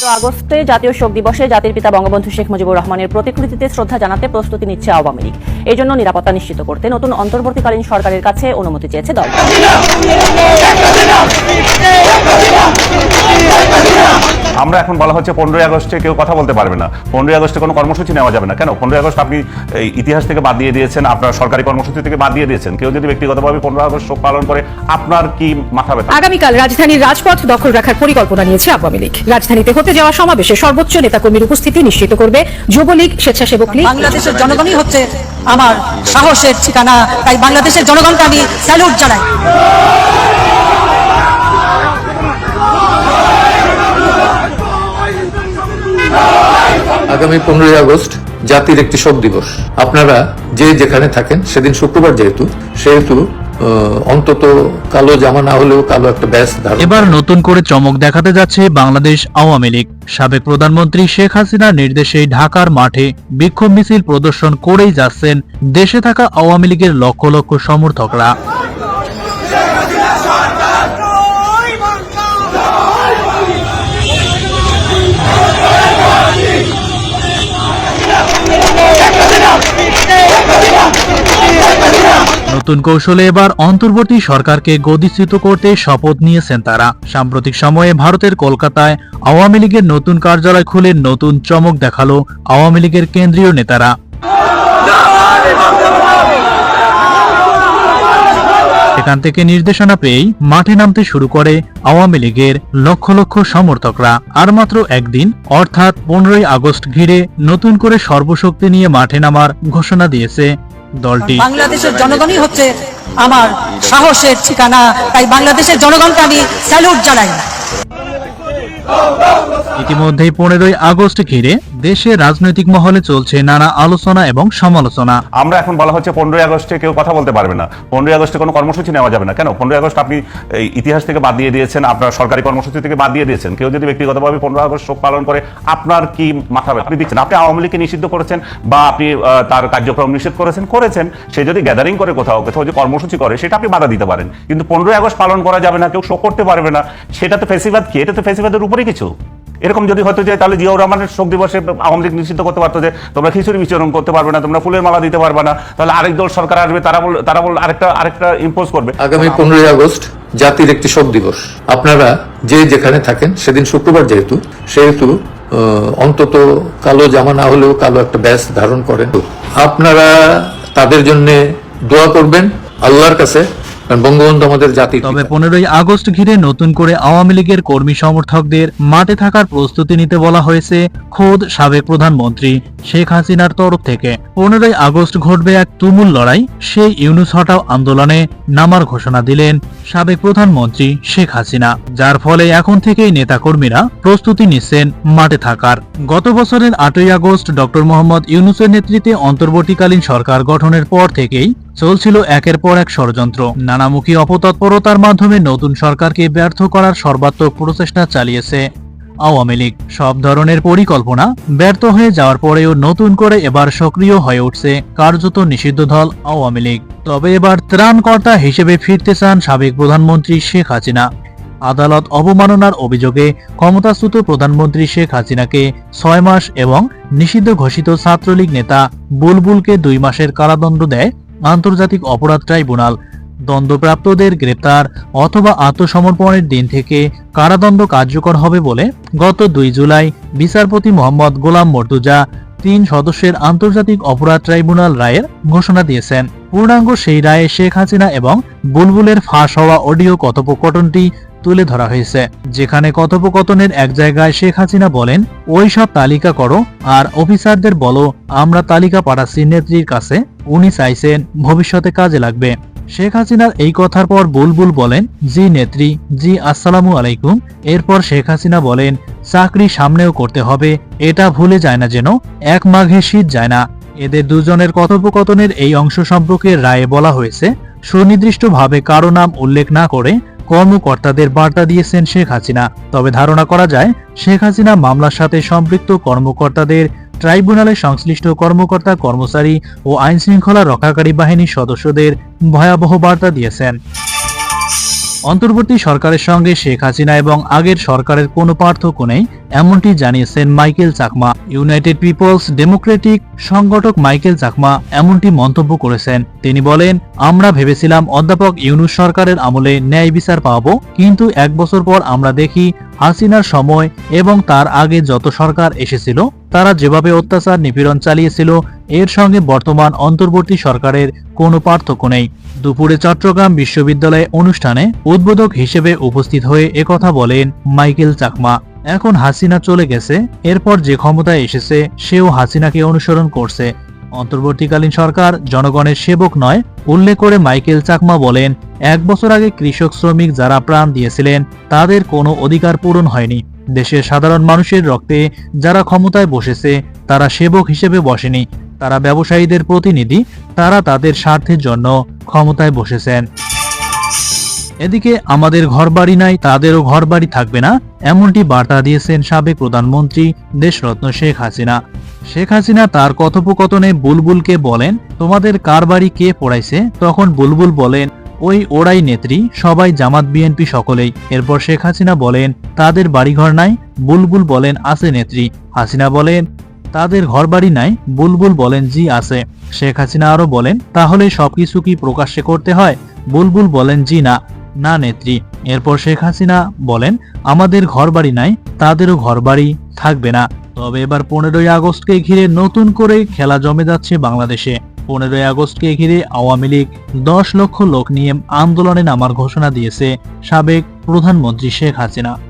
পনেরো আগস্টে জাতীয় শোক দিবসে জাতির পিতা বঙ্গবন্ধু শেখ মুজিবুর রহমানের প্রতিকৃতিতে শ্রদ্ধা জানাতে প্রস্তুতি নিচ্ছে আওয়ামী লীগ। এই জন্য নিরাপত্তা নিশ্চিত করতে নতুন অন্তর্বর্তীকালীন সরকারের কাছে অনুমতি চেয়েছে দল। আমরা এখন বলা হচ্ছে পনেরোই আগস্টে কেউ কথা বলতে পারবে না। পনেরোই আগস্টে কোনো কর্মসূচি নেওয়া যাবে না। কেন? পনেরোই আগস্ট আপনি ইতিহাস থেকে বাদ দিয়ে দিয়েছেন আপনার সরকারি কর্মসূচি থেকে বাদ দিয়ে দিয়েছেন। কেউ যদি ব্যক্তিগতভাবে পনেরো আগস্ট শোক পালন করে আপনার কি মাথা ব্যথা? আগামীকাল রাজধানীর রাজপথ দখল রাখার পরিকল্পনা নিয়েছে আওয়ামী লীগ। রাজধানীতে হতে যাওয়া সমাবেশে সর্বোচ্চ নেতাকর্মীর উপস্থিতি নিশ্চিত করবে যুবলীগ স্বেচ্ছাসেবক লীগ। বাংলাদেশের জনগণই হচ্ছে আমার সাহসের ঠিকানা। তাই বাংলাদেশের জনগণকে আমি স্যালুট জানাই। আগামী পনেরোই আগস্ট জাতির একটি শোক দিবস। আপনারা যে যেখানে থাকেন, সেদিন শুক্রবার যেহেতু, সেহেতু অন্তত কালো জামা না হলেও কালো একটা ব্যাস এবার নতুন করে চমক দেখাতে যাচ্ছে বাংলাদেশ আওয়ামী লীগ। সাবেক প্রধানমন্ত্রী শেখ হাসিনার নির্দেশে ঢাকার মাঠে বিক্ষোভ মিছিল প্রদর্শন করেই যাচ্ছেন দেশে থাকা আওয়ামী লীগের লক্ষ লক্ষ সমর্থকরা। নতুন কৌশলে এবার অন্তর্বর্তী সরকারকে গদিচ্যুত করতে শপথ নিয়েছেন তারা। সাম্প্রতিক সময়ে ভারতের কলকাতায় আওয়ামী লীগের নতুন কার্যালয় খুলে নতুন চমক দেখাল আওয়ামী লীগের কেন্দ্রীয় নেতারা। সেখান থেকে নির্দেশনা পেয়েই মাঠে নামতে শুরু করে আওয়ামী লীগের লক্ষ লক্ষ সমর্থকরা। আর মাত্র একদিন অর্থাৎ পনেরোই আগস্ট ঘিরে নতুন করে সর্বশক্তি নিয়ে মাঠে নামার ঘোষণা দিয়েছে দলটি। বাংলাদেশের জনগণই হচ্ছে আমার সাহসের ঠিকানা তাই বাংলাদেশের জনগণকে আমি স্যালুট জানাই। ইতিমধ্যেই পনেরোই আগস্ট ঘিরে দেশের রাজনৈতিক মহলে চলছে নানা আলোচনা এবং সমালোচনা। আমরা এখন বলা হচ্ছে পনেরোই আগস্টে কেউ কথা বলতে পারবে না। পনেরোই আগস্টে কোনো কর্মসূচি নেওয়া যাবে না। কেন? পনেরোই আগস্ট আপনি ইতিহাস থেকে বাদ দিয়ে দিয়েছেন, আপনার সরকারি কর্মসূচি থেকে বাদ দিয়ে দিয়েছেন। কেউ যদি ব্যক্তিগতভাবে পনেরো আগস্ট শোক পালন করে, আপনার কি মাথা আপনি দিচ্ছেন। আপনি আওয়ামী লীগকে নিষিদ্ধ করেছেন বা আপনি তার কার্যক্রম নিষেধ করেছেন করেছেন। সে যদি গ্যাদারিং করে কোথাও কোথাও যে কর্মসূচি করে, সেটা আপনি বাধা দিতে পারেন। কিন্তু পনেরোই আগস্ট পালন করা যাবে না, কেউ শোক করতে পারবে না। সেটা তো ফেসিবাদ কি? এটা তো ফেসিবাদের উপরেই কিছু। এরকম যদি হতো যে তাহলে জিয়াউর রহমানের শোক দিবসে আওয়ামী লীগ নিষিদ্ধ করতে পারতো যে তোমরা খিচুড়ি বিচরণ করতে পারবে না, তোমরা ফুলের মালা দিতে পারবে না, তাহলে আরেক দল সরকার আসবে, তারা বল তারা বল, আরেকটা আরেকটা ইম্পোজ করবে। আগামী পনেরোই আগস্ট জাতির একটি শোক দিবস। আপনারা যে যেখানে থাকেন, সেদিন শুক্রবার যেহেতু, সেহেতু অন্তত কালো জামা না হলেও কালো একটা ব্যাস ধারণ করেন। আপনারা তাদের জন্য দোয়া করবেন, আল্লাহর কাছে তবে পনেরোই আগস্ট ঘিরে নতুন করে আওয়ামী লীগের কর্মী সমর্থকদের মাঠে থাকার প্রস্তুতি নিতে বলা হয়েছে খোদ সাবেক প্রধানমন্ত্রী শেখ হাসিনার তরফ থেকে। পনেরোই আগস্ট ঘটবে এক তুমুল লড়াই। ইউনুস হটাও আন্দোলনে নামার ঘোষণা দিলেন সাবেক প্রধানমন্ত্রী শেখ হাসিনা। যার ফলে এখন থেকেই নেতাকর্মীরা প্রস্তুতি নিচ্ছেন মাঠে থাকার। গত বছরের আটই আগস্ট ডক্টর মোহাম্মদ ইউনুসের নেতৃত্বে অন্তর্বর্তীকালীন সরকার গঠনের পর থেকেই চলছিল একের পর এক ষড়যন্ত্র। নানামুখী অপতৎপরতার মাধ্যমে নতুন সরকারকে ব্যর্থ করার সর্বাত্মক প্রচেষ্টা চালিয়েছে আওয়ামী লীগ। সব ধরনের পরিকল্পনা ব্যর্থ হয়ে যাওয়ার পরেও নতুন করে এবার সক্রিয় হয়ে উঠছে কার্যত নিষিদ্ধ দল আওয়ামী লীগ। তবে এবার ত্রাণকর্তা হিসেবে ফিরতে চান সাবেক প্রধানমন্ত্রী শেখ হাসিনা। আদালত অবমাননার অভিযোগে ক্ষমতাচ্যুত প্রধানমন্ত্রী শেখ হাসিনাকে ছয় মাস এবং নিষিদ্ধ ঘোষিত ছাত্রলীগ নেতা বুলবুলকে দুই মাসের কারাদণ্ড দেয় আন্তর্জাতিক অপরাধ ট্রাইব্যুনাল। দণ্ডপ্রাপ্তদের গ্রেপ্তার অথবা আত্মসমর্পণের দিন থেকে কারাদণ্ড কার্যকর হবে বলে গত দুই জুলাই বিচারপতি মোহাম্মদ গোলাম মর্তুজা তিন সদস্যের আন্তর্জাতিক অপরাধ ট্রাইব্যুনাল রায়ের ঘোষণা দিয়েছেন। পূর্ণাঙ্গ সেই রায়ে শেখ হাসিনা এবং বুলবুলের ফাঁস হওয়া অডিও কথোপকথনটি তুলে ধরা হয়েছে। যেখানে কথোপকথনের এক জায়গায় শেখ হাসিনা বলেন, ওই সব তালিকা করো আর অফিসারদের বলো, আমরা তালিকা পাঠাচ্ছি নেত্রীর কাছে। উনি চাইছেন ভবিষ্যতে কাজে লাগবে। শেখ হাসিনার এই কথার পর বুলবুল বলেন, জি নেত্রী, জি আসসালামু আলাইকুম। এরপর শেখ হাসিনা বলেন, চাকরি সামনেও করতে হবে, এটা ভুলে যায় না যেন, এক মাঘে শীত যায় না। এদের দুজনের কথোপকথনের এই অংশ সম্পর্কে রায়ে বলা হয়েছে, সুনির্দিষ্টভাবে কারও নাম উল্লেখ না করে কর্মকর্তাদের বার্তা দিয়েছেন শেখ হাসিনা। তবে ধারণা করা যায়, শেখ হাসিনা মামলার সাথে সম্পৃক্ত কর্মকর্তাদের ট্রাইব্যুনালে সংশ্লিষ্ট কর্মকর্তা, কর্মচারী ও আইনশৃঙ্খলা রক্ষাকারী বাহিনীর সদস্যদের ভয়াবহ বার্তা দিয়েছেন। অন্তর্বর্তী সরকারের সঙ্গে শেখ হাসিনা এবং আগের সরকারের কোনো পার্থক্য নেই, এমনটি জানিয়েছেন Michael Chakma. United people's democratic সংগঠক মাইকেল চাকমা এমনটি মন্তব্য করেছেন। তিনি বলেন, আমরা ভেবেছিলাম অধ্যাপক ইউনুস সরকারের আমলে ন্যায় বিচার পাবো, কিন্তু এক বছর পর আমরা দেখি হাসিনার সময় এবং তার আগে যত সরকার এসেছিল, তারা যেভাবে অত্যাচার নিপীড়ন চালিয়েছিল, এর সঙ্গে বর্তমান অন্তর্বর্তী সরকারের কোনো পার্থক্য নেই। দুপুরে চট্টগ্রাম বিশ্ববিদ্যালয়ে অনুষ্ঠানে উদ্বোধক হিসেবে উপস্থিত হয়ে একথা বলেন মাইকেল চাকমা এখন হাসিনা চলে গেছে, এরপর যে ক্ষমতায় এসেছে, সেও হাসিনাকে অনুসরণ করছে। অন্তর্বর্তীকালীন সরকার জনগণের সেবক নয়, উল্লেখ করে মাইকেল চাকমা বলেন, এক বছর আগে কৃষক, শ্রমিক যারা প্রাণ দিয়েছিলেন, তাদের কোনো অধিকার পূরণ হয়নি। দেশের সাধারণ মানুষের রক্তে যারা ক্ষমতায় বসেছে, তারা সেবক হিসেবে বসেনি। তারা ব্যবসায়ীদের প্রতিনিধি, তারা তাদের স্বার্থের জন্য ক্ষমতায় বসেছেন। এদিকে আমাদের ঘরবাড়ি নাই, তাদেরও ঘরবাড়ি থাকবে না, এমনটি বার্তা দিয়েছেন সাবেক প্রধানমন্ত্রী দেশরত্ন শেখ হাসিনা। শেখ হাসিনা তার কথোপকথনে বুলবুলকে বলেন, তোমাদের কার বাড়ি কে পড়াইছে? তখন বুলবুল বলেন, ওই ওরাই নেত্রী, সবাই জামাত বিএনপি সকলেই। এরপর শেখ হাসিনা বলেন, তাদের বাড়িঘর নাই? বুলবুল বলেন, আছে নেত্রী। হাসিনা বলেন, তাদের ঘরবাড়ি নাই? বুলবুল বলেন, জি, আছে। শেখ হাসিনা আরও বলেন, তাহলে সবকিছু কি প্রকাশ্যে করতে হয়? বুলবুল বলেন, জি, না। না নেত্রী। এরপর শেখ হাসিনা বলেন, আমাদের ঘরবাড়ি নাই, তাদেরও ঘরবাড়ি থাকবে না। তবে এবার পনেরোই আগস্টকে ঘিরে নতুন করে খেলা জমে যাচ্ছে বাংলাদেশে। পনেরোই আগস্টকে ঘিরে আওয়ামী লীগ দশ লক্ষ লোক নিয়ে আন্দোলনে নামার ঘোষণা দিয়েছে সাবেক প্রধানমন্ত্রী শেখ হাসিনা।